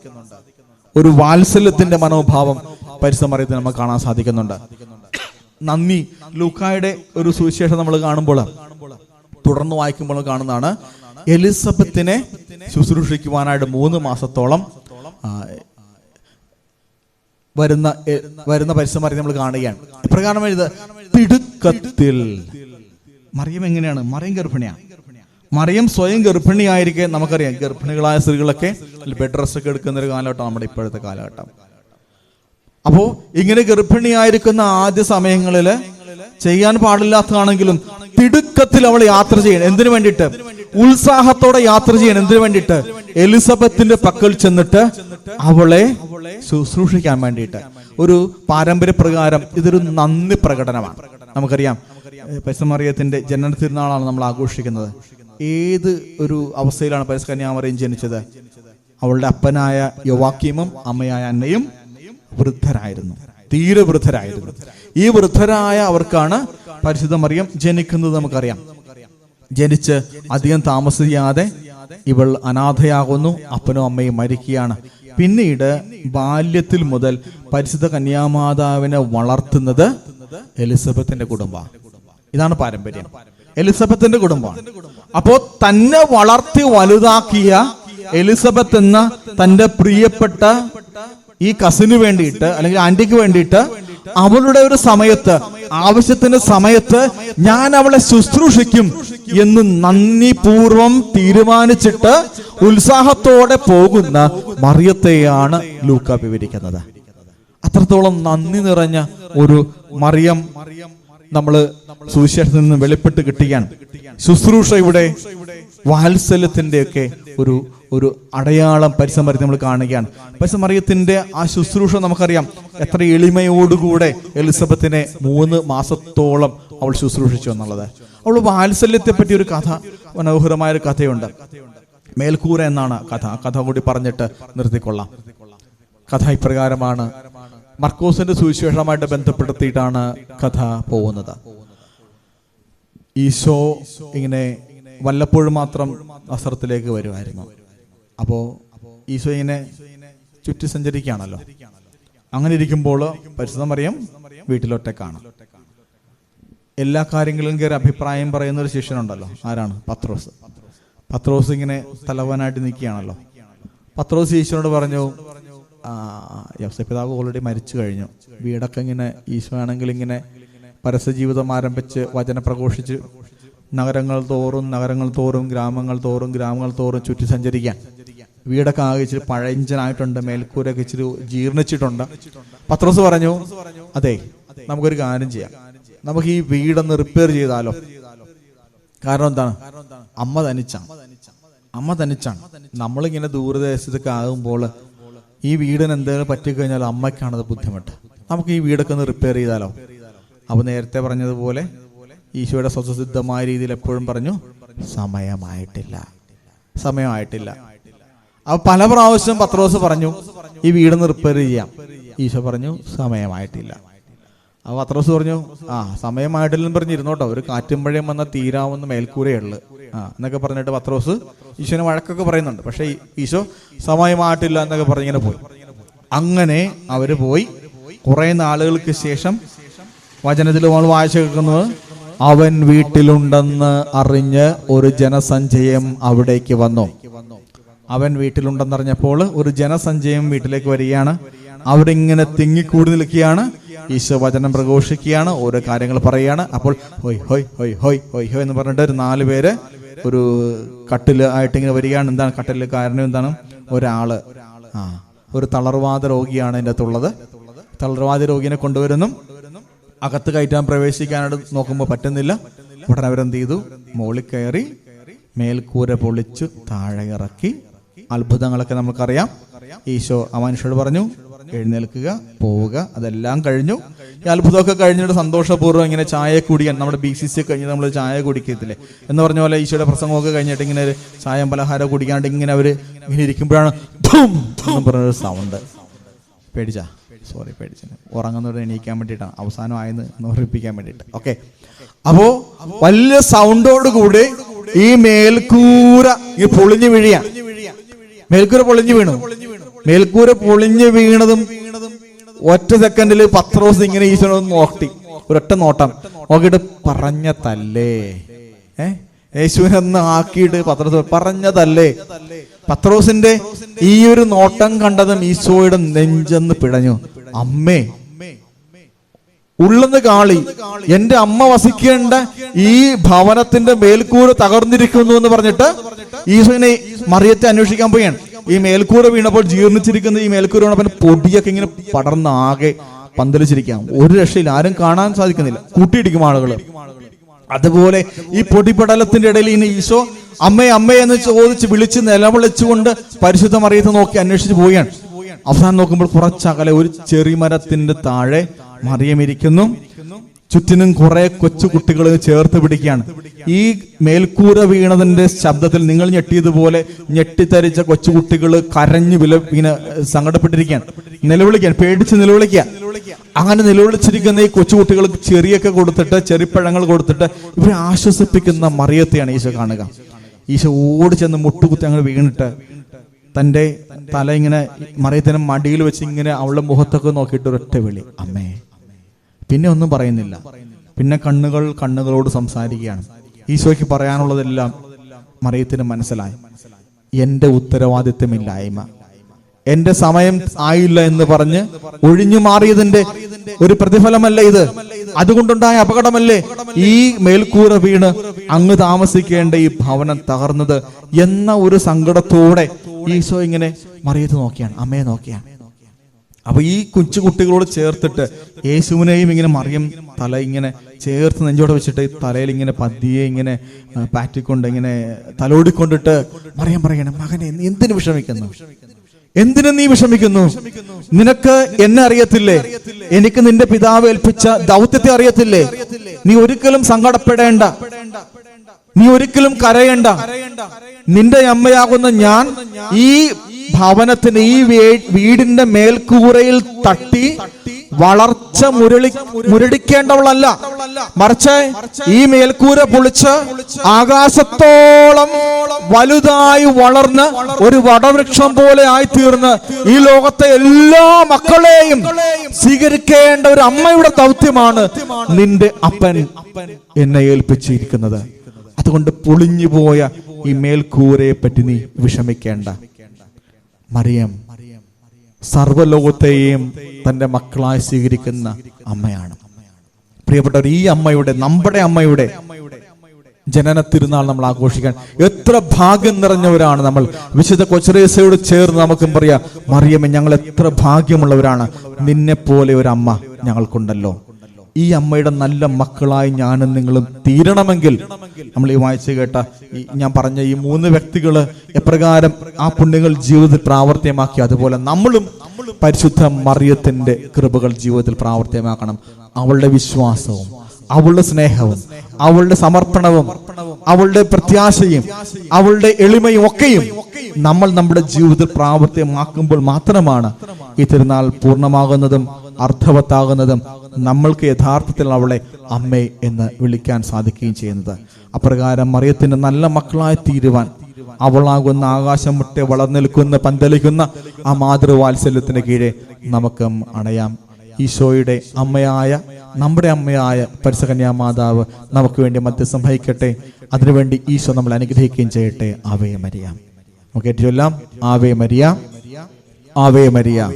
ഒരു വാത്സല്യത്തിന്റെ മനോഭാവം പരിശുദ്ധ മറിയത്തിൽ നമുക്ക് കാണാൻ സാധിക്കുന്നുണ്ട്. നന്ദി ലൂക്കായുടെ ഒരു സുവിശേഷം നമ്മൾ കാണുമ്പോൾ തുടർന്ന് വായിക്കുമ്പോൾ കാണുന്നതാണ് എലിസബത്തിനെ ശുശ്രൂഷിക്കുവാനായിട്ട് മൂന്ന് മാസത്തോളം വരുന്ന വരുന്ന പരിസ്ഥിതി നമ്മൾ കാണുകയാണ്. ഇപ്രകാരം എഴുത് തിടുക്കത്തിൽ മറിയം എങ്ങനെയാണ്? മറിയം ഗർഭിണിയാണ് മറിയം സ്വയം ഗർഭിണിയായിരിക്കെ നമുക്കറിയാം. ഗർഭിണികളായ സ്ത്രീകളൊക്കെ ബെഡ് റെസ്റ്റ് ഒക്കെ എടുക്കുന്ന ഒരു കാലഘട്ടം നമ്മുടെ ഇപ്പോഴത്തെ കാലഘട്ടം. അപ്പോ ഇങ്ങനെ ഗർഭിണിയായിരിക്കുന്ന ആദ്യ സമയങ്ങളിൽ ചെയ്യാൻ പാടില്ലാത്തതാണെങ്കിലും തിടുക്കത്തിൽ അവൾ യാത്ര ചെയ്യണം. എന്തിനു വേണ്ടിയിട്ട്? ഉത്സാഹത്തോടെ യാത്ര ചെയ്യണം. എന്തിനു വേണ്ടിയിട്ട്? എലിസബത്തിന്റെ പക്കൽ ചെന്നിട്ട് അവളെ ശുശ്രൂഷിക്കാൻ വേണ്ടിയിട്ട്. ഒരു പാരമ്പര്യ പ്രകാരം ഇതൊരു നന്ദി പ്രകടനമാണ്. നമുക്കറിയാം പരിസമറിയത്തിന്റെ ജനന തിരുനാളാണ് നമ്മൾ ആഘോഷിക്കുന്നത്. ഏത് ഒരു അവസ്ഥയിലാണ് പരസ്കന്യാമറിയും ജനിച്ചത്? അവളുടെ അപ്പനായ യുവാക്കീമും അമ്മയായ അന്നയും വൃദ്ധരായിരുന്നു. തീരെ വൃദ്ധരായിരുന്നു ഈ വൃദ്ധരായ അവർക്കാണ് പരിശുദ്ധ മറിയം ജനിക്കുന്നത് നമുക്കറിയാം. ജനിച്ച് അധികം താമസിയാതെ ഇവൾ അനാഥയാകുന്നു അപ്പനും അമ്മയും മരിക്കുകയാണ്. പിന്നീട് ബാല്യത്തിൽ മുതൽ പരിശുദ്ധ കന്യാമാതാവിനെ വളർത്തുന്നത് എലിസബത്തിന്റെ കുടുംബമാണ്. ഇതാണ് പാരമ്പര്യം. എലിസബത്തിന്റെ കുടുംബമാണ്. അപ്പോ തന്നെ വളർത്തി വലുതാക്കിയ എലിസബത്ത് എന്ന തന്റെ പ്രിയപ്പെട്ട ഈ കസിന് വേണ്ടിയിട്ട് അല്ലെങ്കിൽ ആന്റിക്ക് വേണ്ടിയിട്ട് അവളുടെ ഒരു സമയത്ത് ആവശ്യത്തിന്റെ സമയത്ത് ഞാൻ അവളെ ശുശ്രൂഷിക്കും എന്ന് നന്ദിപൂർവം തീരുമാനിച്ചിട്ട് ഉത്സാഹത്തോടെ പോകുന്ന മറിയത്തെയാണ് ലൂക്ക വിവരിക്കുന്നത്. അത്രത്തോളം നന്ദി നിറഞ്ഞ ഒരു മറിയം നമ്മൾ സുവിശേഷത്തിൽ നിന്ന് വെളിപ്പെട്ട് കിട്ടുകയാണ്. ശുശ്രൂഷയുടെ വാത്സല്യത്തിന്റെ ഒക്കെ ഒരു ഒരു അടയാളം പരിസമറിയത്തെ നമ്മൾ കാണുകയാണ്. പരിസമറിയത്തിന്റെ ആ ശുശ്രൂഷ നമുക്കറിയാം. എത്ര എളിമയോടുകൂടെ എലിസബത്തിനെ മൂന്ന് മാസത്തോളം അവൾ ശുശ്രൂഷിച്ചു എന്നുള്ളത്. അവൾ വാത്സല്യത്തെ പറ്റി ഒരു കഥ മനോഹരമായ ഒരു കഥയുണ്ട്. മേൽക്കൂര എന്നാണ് കഥ. കഥ കൂടി പറഞ്ഞിട്ട് നിർത്തിക്കൊള്ളാം. കഥ ഇപ്രകാരമാണ്. മർക്കോസിന്റെ സുവിശേഷമായിട്ട് ബന്ധപ്പെടുത്തിയിട്ടാണ് കഥ പോകുന്നത്. ഈശോ ഇങ്ങനെ വല്ലപ്പോഴും മാത്രം വസ്ത്രത്തിലേക്ക് വരുമായിരുന്നു. അപ്പോ ഈശോ ഇങ്ങനെ ചുറ്റി സഞ്ചരിക്കുകയാണല്ലോ. അങ്ങനെ ഇരിക്കുമ്പോൾ പരിശുദ്ധം അറിയാം വീട്ടിലൊറ്റക്കാണ് എല്ലാ കാര്യങ്ങളിലും കയറി അഭിപ്രായം പറയുന്ന ഒരു ശിഷ്യനുണ്ടല്ലോ. ആരാണ്? പത്രോസ്. പത്രോസ് ഇങ്ങനെ തലവനായിട്ട് നിൽക്കുകയാണല്ലോ. പത്രോസ് ഈശോനോട് പറഞ്ഞു യവസപിതാവ് ഓൾറെഡി മരിച്ചു കഴിഞ്ഞു. വീടൊക്കെ ഇങ്ങനെ ഈശോ ആണെങ്കിൽ ഇങ്ങനെ പരസ്യ ജീവിതം ആരംഭിച്ച് വചന പ്രഘോഷിച്ച് നഗരങ്ങൾ തോറും നഗരങ്ങൾ തോറും ഗ്രാമങ്ങൾ തോറും ഗ്രാമങ്ങൾ തോറും ചുറ്റി സഞ്ചരിക്കാൻ. വീടൊക്കെ ആകെ ഇച്ചിരി പഴഞ്ചനായിട്ടുണ്ട് മേൽക്കൂരൊക്കെ ഇച്ചിരി ജീർണിച്ചിട്ടുണ്ട്. പത്രോസ് പറഞ്ഞു അതെ നമുക്കൊരു കാര്യം ചെയ്യാം. നമുക്ക് ഈ വീടൊന്ന് റിപ്പയർ ചെയ്താലോ? കാരണം എന്താണ്? അമ്മ തനിച്ചാണ്. അമ്മ തനിച്ചാണ്. നമ്മളിങ്ങനെ ദൂരദേശത്തൊക്കെ ആകുമ്പോൾ ഈ വീടിന് എന്തെങ്കിലും പറ്റിക്കഴിഞ്ഞാൽ അമ്മയ്ക്കാണത് ബുദ്ധിമുട്ട്. നമുക്ക് ഈ വീടൊക്കെ ഒന്ന് റിപ്പയർ ചെയ്താലോ? അപ്പൊ നേരത്തെ പറഞ്ഞതുപോലെ ഈശോയുടെ സ്വതസിദ്ധമായ രീതിയിൽ എപ്പോഴും പറഞ്ഞു സമയമായിട്ടില്ല. സമയമായിട്ടില്ല. അപ്പൊ പല പ്രാവശ്യം പത്രോസ് പറഞ്ഞു ഈ വീട് റിപ്പയർ ചെയ്യാം. ഈശോ പറഞ്ഞു സമയമായിട്ടില്ല. അപ്പൊ പത്രോസ് പറഞ്ഞു ആ സമയമായിട്ടില്ലെന്ന് പറഞ്ഞിരുന്നോട്ടോ. ഒരു കാറ്റും മഴയും വന്ന തീരാവുന്ന മേൽക്കൂരയുള്ളു. ആ എന്നൊക്കെ പറഞ്ഞിട്ട് പത്രോസ് ഈശോനെ വഴക്കൊക്കെ പറയുന്നുണ്ട്. പക്ഷെ ഈശോ സമയമായിട്ടില്ല എന്നൊക്കെ പറഞ്ഞിങ്ങനെ പോയി. അങ്ങനെ അവർ പോയി. കുറെ നാളുകൾക്ക് ശേഷം വചനത്തിൽ നമ്മൾ വായിച്ചു കേൾക്കുന്നത് അവൻ വീട്ടിലുണ്ടെന്ന് അറിഞ്ഞ് ഒരു ജനസഞ്ചയം അവിടേക്ക് വന്നു. അവൻ വീട്ടിലുണ്ടെന്നറിഞ്ഞപ്പോൾ ഒരു ജനസഞ്ചയം വീട്ടിലേക്ക് വരികയാണ്. അവിടെ ഇങ്ങനെ തിങ്ങിക്കൂടി നിൽക്കുകയാണ്. ഈശോ വചനം പ്രഘോഷിക്കുകയാണ്. ഓരോ കാര്യങ്ങൾ പറയുകയാണ്. അപ്പോൾ ഹൊയ് ഹൊയ് ഹൊയ് ഹൊയ് ഹൊയ് ഹൊയ് എന്ന് പറഞ്ഞിട്ട് ഒരു നാല് പേര് ഒരു കട്ടിൽ ആയിട്ട് ഇങ്ങനെ വരികയാണ്. എന്താണ് കട്ടിൽ കാരണം എന്താണ്? ഒരാൾ. ആ ഒരു തളർവാദ രോഗിയാണ് അതിന്റെ അകത്തുള്ളത്. തളർവാദ രോഗിനെ കൊണ്ടുവരുന്നു. അകത്ത് കയറ്റാൻ പ്രവേശിക്കാനായിട്ട് നോക്കുമ്പോൾ പറ്റുന്നില്ല. ഉടനെ അവരെന്ത് ചെയ്തു? മുകളിൽ കയറി മേൽക്കൂര പൊളിച്ച് താഴെ ഇറക്കി. അത്ഭുതങ്ങളൊക്കെ നമുക്കറിയാം. ഈശോ ആ മനുഷ്യരോട് പറഞ്ഞു എഴുന്നേൽക്കുക പോവുക അതെല്ലാം കഴിഞ്ഞു. ഈ അത്ഭുതമൊക്കെ കഴിഞ്ഞിട്ട് സന്തോഷപൂർവം ഇങ്ങനെ ചായ കുടിക്കാൻ നമ്മുടെ ബി സി സി കഴിഞ്ഞ് നമ്മൾ ചായ കുടിക്കത്തില്ലേ? എന്ന് പറഞ്ഞ പോലെ ഈശോയുടെ പ്രസംഗമൊക്കെ കഴിഞ്ഞിട്ട് ഇങ്ങനെ ഒരു ചായം പലഹാരം കുടിക്കാണ്ട് ഇങ്ങനെ അവർ ഇങ്ങനെ ഇരിക്കുമ്പോഴാണ് പറഞ്ഞൊരു സൗണ്ട് പേടിച്ചാ? സോറി പേടിച്ചു ഉറങ്ങുന്നവരെ എണീക്കാൻ വേണ്ടിയിട്ടാണ് അവസാനം ആയെന്ന് ഓർമ്മിപ്പിക്കാൻ വേണ്ടിയിട്ട്. ഓക്കെ അപ്പോ വലിയ സൗണ്ടോട് കൂടി ഈ മേൽക്കൂര ഈ പൊളിഞ്ഞു വീഴിയ മേൽക്കൂര പൊളിഞ്ഞു വീണു. മേൽക്കൂര പൊളിഞ്ഞു വീണതും ഒറ്റ സെക്കൻഡിൽ ദിവസം ഇങ്ങനെ ഈശ്വരൻ നോക്കി. ഒരൊറ്റ നോട്ടം. നോക്കിയിട്ട് പറഞ്ഞ തല്ലേ ഏ? യേശുവിനെ ഒന്ന് ആക്കിയിട്ട് പത്രോസ് പറഞ്ഞതല്ലേ? പത്രോസിന്റെ ഈ ഒരു നോട്ടം കണ്ടതും ഈശോയുടെ നെഞ്ചെന്ന് പിടഞ്ഞു അമ്മേ ഉള്ളെന്ന് കാളി എന്റെ അമ്മ വസിക്കേണ്ട ഈ ഭവനത്തിന്റെ മേൽക്കൂര തകർന്നിരിക്കുന്നു എന്ന് പറഞ്ഞിട്ട് ഈശോനെ മറിയത്തെ അന്വേഷിക്കാൻ പോയാണ് ഈ മേൽക്കൂര വീണപ്പോൾ ജീർണിച്ചിരിക്കുന്ന ഈ മേൽക്കൂര വീണപ്പോൾ പൊടിയൊക്കെ ഇങ്ങനെ പടർന്ന് ആകെ പന്തലിച്ചിരിക്കാം ഒരു രക്ഷയിൽ ആരും കാണാൻ സാധിക്കുന്നില്ല. കൂട്ടിയിടിക്കും ആളുകൾ. അതുപോലെ ഈ പൊടിപടലത്തിന്റെ ഇടയിൽ ഇനി ഈശോ അമ്മേ അമ്മേ എന്ന് ചോദിച്ച് വിളിച്ച് നിലവിളിച്ചുകൊണ്ട് പരിശുദ്ധ അറിയത്ത് നോക്കി അന്വേഷിച്ച് പോവുകയാണ്. അവസാനം നോക്കുമ്പോൾ കുറച്ചകലെ ഒരു ചെറിമരത്തിന്റെ താഴെ മറിയം ഇരിക്കുന്നു. ചുറ്റിനും കുറെ കൊച്ചു കുട്ടികൾ ചേർത്ത് പിടിക്കുകയാണ്. ഈ മേൽക്കൂര വീണതിന്റെ ശബ്ദത്തിൽ നിങ്ങൾ ഞെട്ടിയതുപോലെ ഞെട്ടിത്തരിച്ച കൊച്ചുകുട്ടികൾ കരഞ്ഞു വില ഇങ്ങനെ സങ്കടപ്പെട്ടിരിക്കുകയാണ്. നിലവിളിക്കാൻ പേടിച്ച് നിലവിളിക്കുക. അങ്ങനെ നിലവിളിച്ചിരിക്കുന്ന ഈ കൊച്ചുകുട്ടികൾക്ക് ചെറിയൊക്കെ കൊടുത്തിട്ട് ചെറിപ്പഴങ്ങൾ കൊടുത്തിട്ട് ഇവരെ ആശ്വസിപ്പിക്കുന്ന മറിയത്തെയാണ് ഈശോ കാണുക. ഈശോ ഓടി ചെന്ന് മുട്ടുകുത്തി അങ്ങനെ വീണിട്ട് തന്റെ തല ഇങ്ങനെ മറിയത്തിന് മടിയിൽ വെച്ച് ഇങ്ങനെ അവളുടെ മുഖത്തൊക്കെ നോക്കിയിട്ട് ഒരൊറ്റ വിളി അമ്മേ പിന്നെ ഒന്നും പറയുന്നില്ല. പിന്നെ കണ്ണുകൾ കണ്ണുകളോട് സംസാരിക്കുകയാണ്. ഈശോയ്ക്ക് പറയാനുള്ളതെല്ലാം മറിയത്തിന് മനസ്സിലായി. എന്റെ ഉത്തരവാദിത്വമില്ലായ്മ. എന്റെ സമയം ആയില്ല എന്ന് പറഞ്ഞ് ഒഴിഞ്ഞു മാറിയതിന്റെ ഒരു പ്രതിഫലമല്ല ഇത്? അതുകൊണ്ടുണ്ടായ അപകടമല്ലേ? ഈ മേൽക്കൂര വീണ് അങ്ങ് താമസിക്കേണ്ട ഈ ഭവനം തകർന്നത് എന്ന ഒരു സങ്കടത്തോടെ ഈശോ ഇങ്ങനെ മറിയത്ത് നോക്കിയാണ് അമ്മയെ നോക്കിയാണ്. അപ്പൊ ഈ കൊച്ചു കുട്ടികളോട് ചേർത്തിട്ട് യേശുവിനെയും ഇങ്ങനെ മറിയം തല ഇങ്ങനെ ചേർത്ത് നെഞ്ചോടെ വെച്ചിട്ട് തലയിൽ ഇങ്ങനെ പതിയെ ഇങ്ങനെ പാറ്റിക്കൊണ്ട് ഇങ്ങനെ തലോടിക്കൊണ്ടിട്ട് മറിയം പറയണം മകനെ എന്തിനു വിഷമിക്കുന്നു? എന്തിനു നീ വിഷമിക്കുന്നു? നിനക്ക് എന്നെ അറിയത്തില്ലേ? എനിക്ക് നിന്റെ പിതാവ് ഏൽപ്പിച്ച ദൗത്യത്തെ അറിയത്തില്ലേ? നീ ഒരിക്കലും സങ്കടപ്പെടേണ്ട. നീ ഒരിക്കലും കരയണ്ട. നിന്റെ അമ്മയാകുന്ന ഞാൻ ഈ ഭവനത്തിന് ഈ വീടിന്റെ മേൽക്കൂരയിൽ തട്ടി വളർച്ച മുരളി മുരടിക്കേണ്ടവളല്ല. മറിച്ച് ഈ മേൽക്കൂര പൊളിച്ച് ആകാശത്തോളം വലുതായി വളർന്ന് ഒരു വടവൃക്ഷം പോലെ ആയിത്തീർന്ന് ഈ ലോകത്തെ എല്ലാ മക്കളെയും സ്വീകരിക്കേണ്ട ഒരു അമ്മയുടെ ദൗത്യമാണ് നിന്റെ അപ്പൻ എന്നെ ഏൽപ്പിച്ചിരിക്കുന്നത്. അതുകൊണ്ട് പൊളിഞ്ഞു പോയ ഈ മേൽക്കൂരയെ പറ്റി നീ വിഷമിക്കേണ്ട. മറിയം. സർവലോകത്തെയും തന്റെ മക്കളായി സ്വീകരിക്കുന്ന അമ്മയാണ്. പ്രിയപ്പെട്ടവർ ഈ അമ്മയുടെ നമ്മുടെ അമ്മയുടെ ജനന തിരുനാൾ നമ്മൾ ആഘോഷിക്കാൻ എത്ര ഭാഗ്യം നിറഞ്ഞവരാണ് നമ്മൾ. വിശുദ്ധ കൊച്ചറേസയോട് ചേർന്ന് നമുക്കും പറയാം മറിയമ്മ ഞങ്ങൾ എത്ര ഭാഗ്യമുള്ളവരാണ്. നിന്നെ പോലെ ഒരു അമ്മ ഞങ്ങൾക്കുണ്ടല്ലോ. ഈ അമ്മയുടെ നല്ല മക്കളായി ഞാനും നിങ്ങളും തീരണമെങ്കിൽ നമ്മൾ ഈ വായിച്ചു കേട്ട ഈ ഞാൻ പറഞ്ഞ ഈ മൂന്ന് വ്യക്തികൾ എപ്രകാരം ആ പുണ്യങ്ങൾ ജീവിതത്തിൽ പ്രാവർത്തികമാക്കി അതുപോലെ നമ്മളും പരിശുദ്ധ മറിയത്തിന്റെ കൃപകൾ ജീവിതത്തിൽ പ്രാവർത്തികമാക്കണം. അവളുടെ വിശ്വാസവും അവളുടെ സ്നേഹവും അവളുടെ സമർപ്പണവും അവളുടെ പ്രത്യാശയും അവളുടെ എളിമയും ഒക്കെയും നമ്മൾ നമ്മുടെ ജീവിതത്തിൽ പ്രാവർത്തികമാക്കുമ്പോൾ മാത്രമാണ് ഈ തിരുനാൾ പൂർണമാകുന്നതും അർത്ഥവത്താകുന്നതും നമ്മൾക്ക് യഥാർത്ഥത്തിൽ അവളെ അമ്മേ എന്ന് വിളിക്കാൻ സാധിക്കുകയും ചെയ്യുന്നത്. അപ്രകാരം മറിയത്തിന് നല്ല മക്കളായി തീരുവാൻ അവളാകുന്ന ആകാശം മുട്ടെ വളർന്നെൽക്കുന്ന പന്തലിക്കുന്ന ആ മാതൃവാത്സല്യത്തിന് കീഴെ നമുക്ക് അണയാം. ഈശോയുടെ അമ്മയായ നമ്മുടെ അമ്മയായ പരിസകന്യാ മാതാവ് നമുക്ക് വേണ്ടി മധ്യസ്ഥം വഹിക്കട്ടെ. അതിനുവേണ്ടി ഈശോ നമ്മൾ അനുഗ്രഹിക്കുകയും ചെയ്യട്ടെ. ആവേ മരിയാം. നമുക്ക് ഏറ്റവും ആവേ മരിയ. Ave Maria.